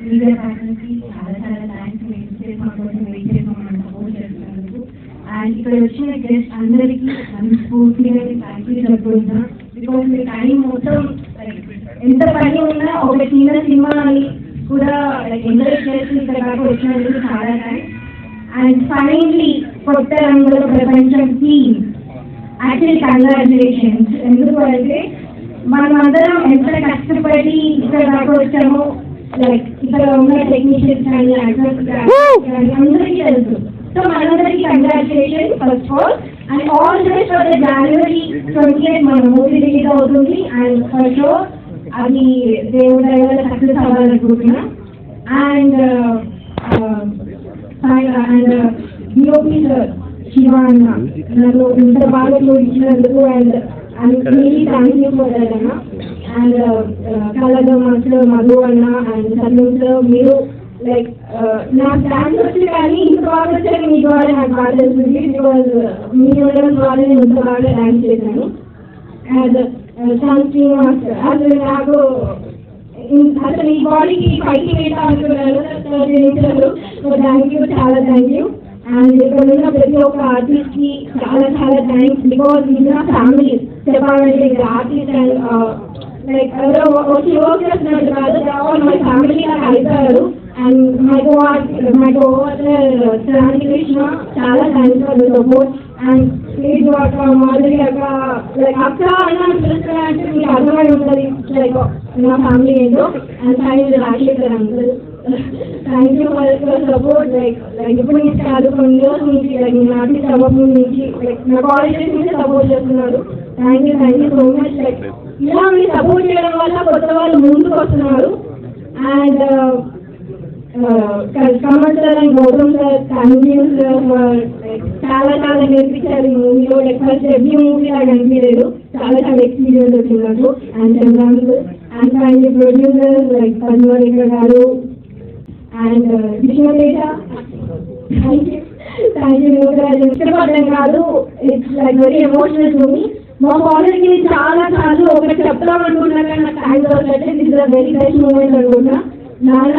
Media చాలా చాలా thanks మీరు మా కోసం వెయిట్ చేసి మమ్మల్ని సపోర్ట్ చేస్తున్నందుకు అండ్ ఇక్కడ వచ్చిన గెస్ట్ అందరికీ మనస్ఫూర్తిగా థ్యాంక్ యూ చెప్పుకుంటున్నా బికాస్ మీ టైం మొత్తం ఎంత పని ఉన్నా ఒక చిన్న సినిమాని కూడా లైక్ ఎంజాయ్ చేసి ఇక్కడ దాకా వచ్చినందుకు చాలా థ్యాంక్స్ అండ్ ఫైనలీ కొత్త రంగుల ప్రపంచం టీమ్ యాక్చువల్లీ కంగ్రాచులేషన్స్ ఎందుకు అంటే మనమందరం ఎంత కష్టపడి ఇక్కడ దాకా వచ్చామో లైక్ ఇక్కడ ఉన్న టెక్నీషియన్స్ కానీ యాక్టర్స్ కానీ అందరికీ తెలుసు సో మనందరికీ congratulation first all and all the best for the January twenty eight మన మూవీ రిలీజ్ అవుతుంది అండ్ ఫర్ షోర్ అది దేవుడి దయ success అవ్వాలనుకుంటున్నా and and DOP sir Shiva అన్న నన్ను ఇంత బాగా చూపించినందుకు and and really thank you for that అన్న అండ్ కళగా మాస్టర్ మధు అన్న అండ్ సలీం మీరు లైక్ నాకు డాన్స్ వచ్చి కానీ ఇంత బాగా వచ్చాక మీ ద్వారా నాకు బాగా తెలుస్తుంది బికాజ్ మీ ఉండడం ద్వారా నేను ఇంత బాగా డాన్స్ చేశాను. అండ్ థ్యాంక్ యూ మాస్టర్ అసలు నాకు అసలు ఈ బాడీకి పైకి వేట అనుకున్నారు సో థ్యాంక్ యూ చాలా థ్యాంక్ యూ అండ్ ఇక్కడ ఉన్న ప్రతి ఒక్క ఆర్టిస్ట్కి చాలా చాలా థ్యాంక్స్ బికాజ్ ఇది నా ఫ్యామిలీ చెప్పాలంటే ఇక్కడ ఆర్టిస్ట్ అండ్ లైక్ ఎవరో వచ్చి వర్క్ ఫ్యామిలీ నాకు and my co my co శ్రాంతి చాలా thanks for the support and please అక్క మాధురి అక్క లైక్ అక్క అన్న పిలుస్తున్నారంటే మీకు అర్థమై ఉంటుంది లైక్ మా ఫ్యామిలీ ఏంటో and thank you Rajasekhar uncle thank you for your support like like ఇప్పుడు నుంచి కాదు కొన్ని నుంచి లైక్ నుంచి లైక్ నా కాలేజెస్ నుంచి సపోర్ట్ చేస్తున్నాడు thank you thank you so much. Like ఇలా మీరు సపోర్ట్ చేయడం వల్ల కొత్త వాళ్ళు ముందుకు వస్తున్నారు. And uh, uh, Kamal sir and Gautam sir thank you చాలా చాలా నేర్పించారు ఈ మూవీలో లైక్ ఫస్ట్ ఎవ్రీ మూవీ నాకు అనిపించలేదు. చాలా చాలా ఎక్స్పీరియన్స్ వచ్చింది నాకు. And Chandran and thank producer like Padmarekha గారు. And Vishnuteja thank you thank you కాదు it's like very emotional movie మా మా ఫాదర్కి చాలా సార్లు ఒకటి చెప్తాం అనుకున్నా కానీ నాకు టైం దొరకట్లేదు this is very best moment అనుకున్నా. నాన్న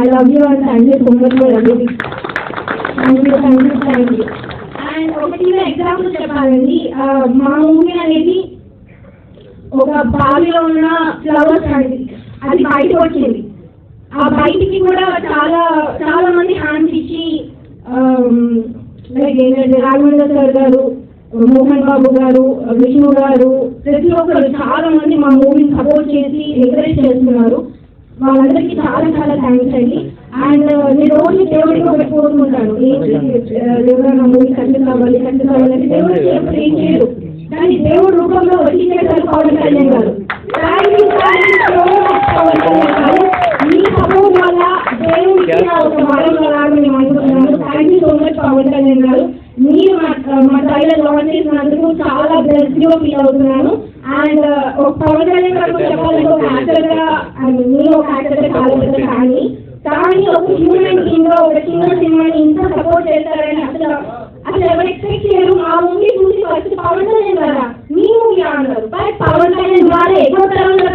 I love you and thank you so much for everything thank you thank you thank you and ఒకటి ఎగ్జాంపుల్ చెప్పాలండి. మా మూవీ అనేది ఒక బావిలో ఉన్న ఫ్లవర్స్ అనేది అది బయటకు వచ్చింది. ఆ బయటికి కూడా చాలా చాలా మంది హ్యాండ్స్ ఇచ్చి లైక్ ఏంటంటే రాఘవేంద్ర సార్ గారు మోహన్ బాబు గారు విష్ణు గారు ప్రతి ఒక్కరు చాలా మంది మా మూవీని సపోర్ట్ చేసి ఎంకరేజ్ చేస్తున్నారు. వాళ్ళందరికీ చాలా చాలా థ్యాంక్స్ అండి. అండ్ uh, నేను రోజు దేవుడికి ఒకటి కోరుకుంటాను. దేవుడు నా మూవీ సక్సెస్ అవ్వాలి సక్సెస్ అవ్వాలంటే దేవుడికి ఎప్పుడు ఏం చేయరు కానీ దేవుడు రూపంలో వచ్చి చేశారు పవన్ కళ్యాణ్ గారు thank you thank you so much Pawan Kalyan గారు మీ సపోర్ట్ వల్ల దేవుడికి నా ఒక వరం లాగా మేము అనుకుంటున్నాము thank you so much Pawan Kalyan గారు మీరు మా మా ట్రైలర్ చేసినందుకు చాలా బ్లెస్డ్ ఫీల్ అవుతున్నాను అండ్ ఒక పవన్ కళ్యాణ్ గారు చెప్పాలంటే ఒక యాక్టర్ నేను ఒక యాక్టర్ చాలా పెద్ద కానీ కానీ ఒక హ్యూమన్ బీయింగ్ ఒక సినిమాని ఇంత సపోర్ట్ చేస్తారని అసలు అసలు ఎవరు ఎక్స్పెక్ట్ చేయరు. మా మూవీ చూసి ఫస్ట్ పవన్ కళ్యాణ్ గారా మీ మూవీ అన్నారు బట్ పవన్ కళ్యాణ్ ద్వారా ఎక్కువ తరంలో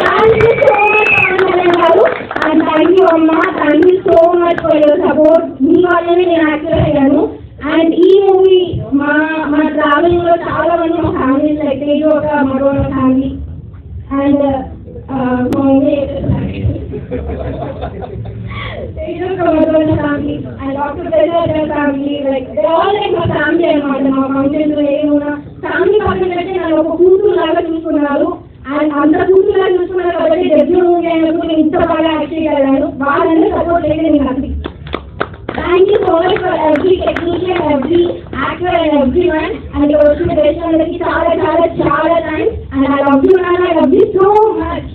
thank you so much Pavan Kalyan garu and thank you amma thank you so much for your support మీ వల్లనే నేను యాక్టర్ అయ్యాను అండ్ ఈ మూవీ మా ఫ్యామిలీలో చాలా మంది మా ఫ్యామిలీ లైక్ తేజు ఒక మరో family and family and doctor family like all like మా ఫ్యామిలీ అనమాట మా ఫంక్షన్స్ ఏమున్నా ఫ్యామిలీ పక్కన పెట్టి నన్ను ఒక కూతురు లాగా చూసుకున్నారు. అండ్ అంత కూతురు లాగా చూసుకున్నారు కాబట్టి డెబ్యూ మూవీ అయినప్పుడు నేను ఇంత బాగా యాక్ట్ చేయగలిగాను వాళ్ళందరూ సపోర్ట్ చేయలేదు నేను happy thank you so much for every technician every actor and every one and వచ్చిన దేశాలకి చాలా చాలా చాలా thanks and I love you and I love you so much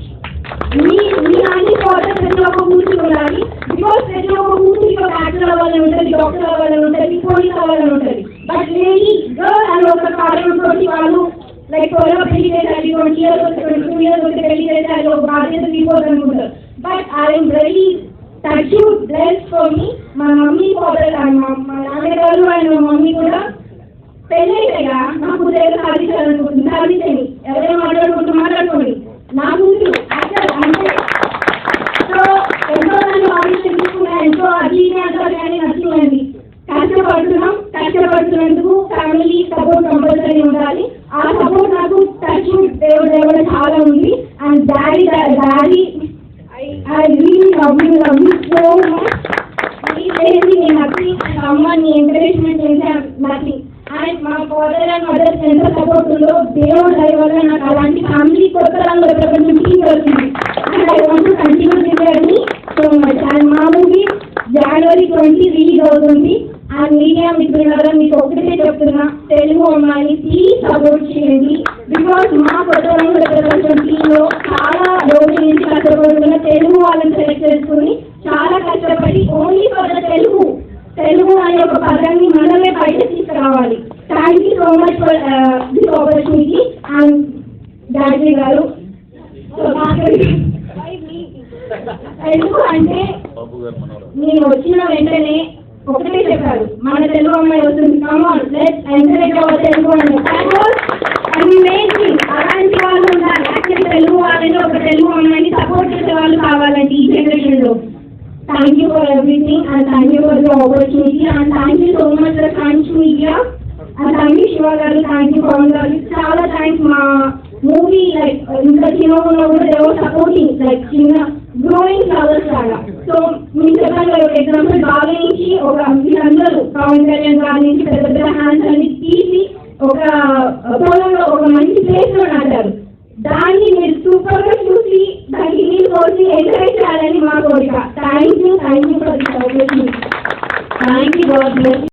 మీ మీ అన్ని ఫాదర్ ప్రతి ఒక్క కూతురు ఉండాలి బికాస్ ప్రతి ఒక్క కూతురికి ఒక యాక్టర్ అవ్వాలని ఉంటుంది డాక్టర్ అవ్వాలని ఉంటుంది పోలీస్ అవ్వాలని ఉంటుంది బట్ లేడీ గర్ల్ అని ఒక కారణంతో వాళ్ళు లైక్ త్వరగా పెళ్ళి చేయాలి ట్వంటీ ఇయర్స్ వస్తే ట్వంటీ టూ ఇయర్స్ వస్తే పెళ్ళి చేయాలి ఒక బాధ్యత తీసుకోవద్దు తరచూ కొని మా మమ్మీ ఫాదర్ మా మా నాన్నగారు అండ్ మా మమ్మీ కూడా పెళ్ళైపోయా నా కూతురు ఖాళీ చేయాలనుకుంటుంది ఖాళీ చేయండి ఎవరైనా మాట్లాడుకుంటూ మాట్లాడుకోండి. నా ముందు సో ఎంతో నన్ను ఆలోచన తీసుకున్నా ఎంతో అది అంతా కానీ నచ్చిందండి కష్టపడుతున్నాం కష్టపడుతున్నందుకు ఫ్యామిలీ సపోర్ట్ కంపల్సరీ ఉండాలి. ఎంకరేజ్మెంట్ చేసే నథింగ్ అండ్ మా ఫాదర్ అండ్ మదర్స్ ఎంత సపోర్ట్ ఉందో దేవుడు దయ వల్ల నాకు అలాంటి ఫ్యామిలీ కొత్త రంగుల ప్రపంచం టీమ్ వచ్చింది and I want to continue చేయాలని సో మచ్ అండ్ మా మూవీ జనవరి ట్వంటీ రిలీజ్ అవుతుంది. అండ్ మీడియా మిత్రులారా మీకు ఒకటే చెప్తున్నా. తెలుగు అమ్మాయిని ప్లీజ్ సపోర్ట్ చేయండి. బికాస్ మా కొత్త రంగుల ప్రపంచం టీంలో చాలా రోజుల నుంచి కష్టపడుతున్న తెలుగు వాళ్ళని సెలెక్ట్ చేసుకుని చాలా కష్టపడి only for the Telugu. Telugu అనే ఒక పదాన్ని మనమే బయట తీసుకురావాలి. Thank you so much for this opportunity and Gayatri గారు తెలుగు అంటే నేను వచ్చిన వెంటనే ఒకటే చెప్పారు. మన తెలుగు అమ్మాయి వస్తుంది. Come on let encourage our Telugu అని అమేజింగ్ గారు చాలా థ్యాంక్స్ మా మూవీ లైక్ ఇంకా చిన్న ఉన్న కూడా దేవర్ సపోర్టింగ్ లైక్ చిన్న గ్రోయింగ్ ఫ్లవర్స్ లాగా. సో మీరు చెప్పాను కదా ఒక ఎగ్జాంపుల్ బాగా నుంచి ఒక మీరందరూ పవన్ కళ్యాణ్ గారి నుంచి పెద్ద పెద్ద హ్యాండ్స్ అన్ని తీసి ఒక పొలంలో ఒక మంచి ప్లేస్లో నాటారు. దాన్ని మీరు సూపర్గా చూసి దానికి నీళ్ళు కోసి ఎంకరేజ్ చేయాలని మా కోరిక. Thank you thank you for thank you god bless